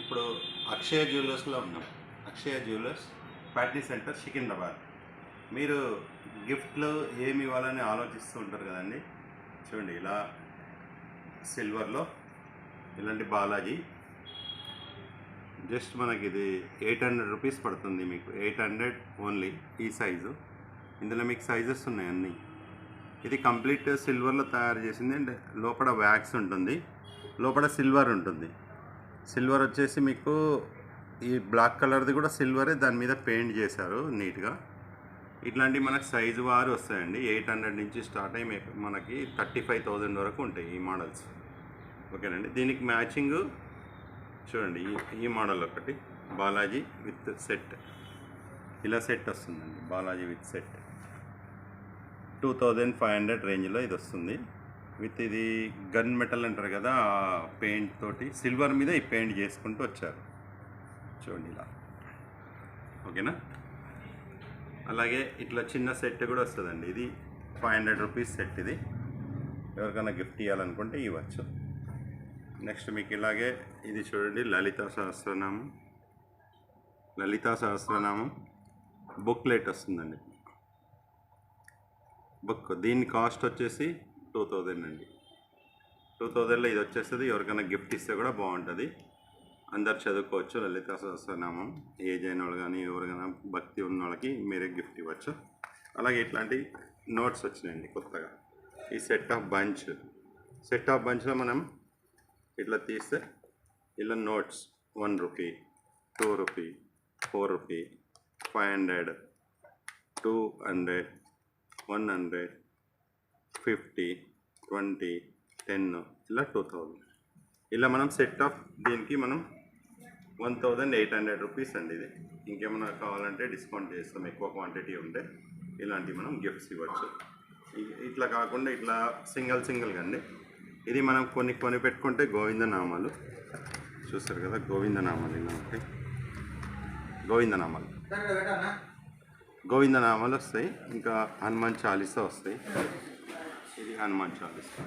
ఇప్పుడు అక్షయ జ్యువెలర్స్లో ఉన్నాం. Akshaya jewellers Patny centre Secunderabad. మీరు గిఫ్ట్లు ఏమి ఇవ్వాలని ఆలోచిస్తూ ఉంటారు కదండి? చూడండి ఇలా సిల్వర్లో ఇలాంటి బాలాజీ. జస్ట్ మనకి ఇది ఎయిట్ హండ్రెడ్ రూపీస్ పడుతుంది మీకు. ఎయిట్ హండ్రెడ్ ఓన్లీ ఈ సైజు. ఇందులో మీకు సైజెస్ ఉన్నాయి అన్నీ. ఇది కంప్లీట్ సిల్వర్లో తయారు చేసింది అండ్ లోపల వ్యాక్స్ ఉంటుంది. లోపల సిల్వర్ ఉంటుంది. సిల్వర్ వచ్చేసి మీకు ఈ బ్లాక్ కలర్ది కూడా సిల్వరే దాని మీద పెయింట్ చేశారు నీట్గా. ఇట్లాంటివి మనకు సైజు వారు వస్తాయండి. ఎయిట్ హండ్రెడ్ నుంచి స్టార్ట్ అయ్యి మనకి థర్టీ ఫైవ్ థౌజండ్ వరకు ఉంటాయి ఈ మోడల్స్. ఓకేనండి. దీనికి మ్యాచింగ్ చూడండి ఈ ఈ మోడల్ ఒకటి. Balaji with set. ఇలా సెట్ వస్తుందండి Balaji with set. Two thousand five hundred రేంజ్లో ఇది వస్తుంది. విత్ ఇది గన్ మెటల్ అంటారు కదా ఆ పెయింట్ తోటి సిల్వర్ మీద ఈ పెయింట్ చేసుకుంటూ వచ్చారు. చూడండి ఇలా. ఓకేనా? అలాగే ఇట్లా చిన్న సెట్ కూడా వస్తుందండి. ఇది ఫైవ్ హండ్రెడ్ రూపీస్ సెట్ ఇది. ఎవరికైనా గిఫ్ట్ ఇవ్వాలనుకుంటే ఇవ్వచ్చు. నెక్స్ట్ మీకు ఇలాగే ఇది చూడండి లలిత సహస్రనామం. లలితా సహస్రనామం బుక్లెట్ వస్తుందండి. బుక్ దీని కాస్ట్ వచ్చేసి టూ థౌజండ్ అండి. టూ థౌజండ్లో ఇది వచ్చేస్తుంది. ఎవరికైనా గిఫ్ట్ ఇస్తే కూడా బాగుంటుంది. అందరు చదువుకోవచ్చు. లలిత సహస్రనామం. ఏజ్ అయిన వాళ్ళు కానీ ఎవరికైనా భక్తి ఉన్న వాళ్ళకి మీరే గిఫ్ట్ ఇవ్వచ్చు. అలాగే ఇట్లాంటి నోట్స్ వచ్చినాయండి కొత్తగా. ఈ set of bunch. Set of బంచ్లో మనం ఇట్లా తీస్తే ఇలా notes one rupee two rupee four rupee five hundred two hundred one hundred fifty twenty ten ఇలా టూ థౌజండ్. ఇలా మనం సెట్ ఆఫ్ దీనికి మనం one thousand eight hundred rupees అండి ఇది. ఇంకేమైనా కావాలంటే డిస్కౌంట్ చేస్తాం ఎక్కువ క్వాంటిటీ ఉంటే ఇలాంటివి మనం గిఫ్ట్స్ ఇవ్వచ్చు. ఇట్లా కాకుండా ఇట్లా సింగిల్ సింగిల్గా అండి. ఇది మనం కొన్ని కొని పెట్టుకుంటే గోవిందనామాలు. చూస్తారు కదా గోవిందనామాలు ఇలా ఉంటాయి. గోవిందనామాలు. గోవిందనామాలు వస్తాయి. ఇంకా హనుమాన్ చాలీసా వస్తాయి. ఇది హనుమాన్ చాలీసా?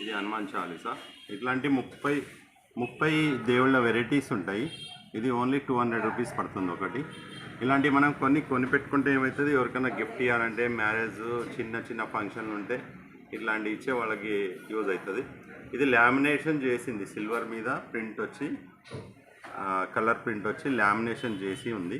ఇది హనుమాన్ చాలీసా? ఇట్లాంటి ముప్పై ముప్పై దేవుళ్ళ వెరైటీస్ ఉంటాయి. ఇది ఓన్లీ టూ హండ్రెడ్ రూపీస్ పడుతుంది ఒకటి. ఇలాంటివి మనం కొన్ని కొని పెట్టుకుంటే ఏమవుతుంది ఎవరికైనా గిఫ్ట్ ఇవ్వాలంటే మ్యారేజ్ చిన్న చిన్న ఫంక్షన్లు ఉంటే ఇట్లాంటివి ఇచ్చే వాళ్ళకి యూజ్ అవుతుంది. ఇది లామినేషన్ చేసింది. సిల్వర్ మీద ప్రింట్ వచ్చి కలర్ ప్రింట్ వచ్చి లామినేషన్ చేసి ఉంది.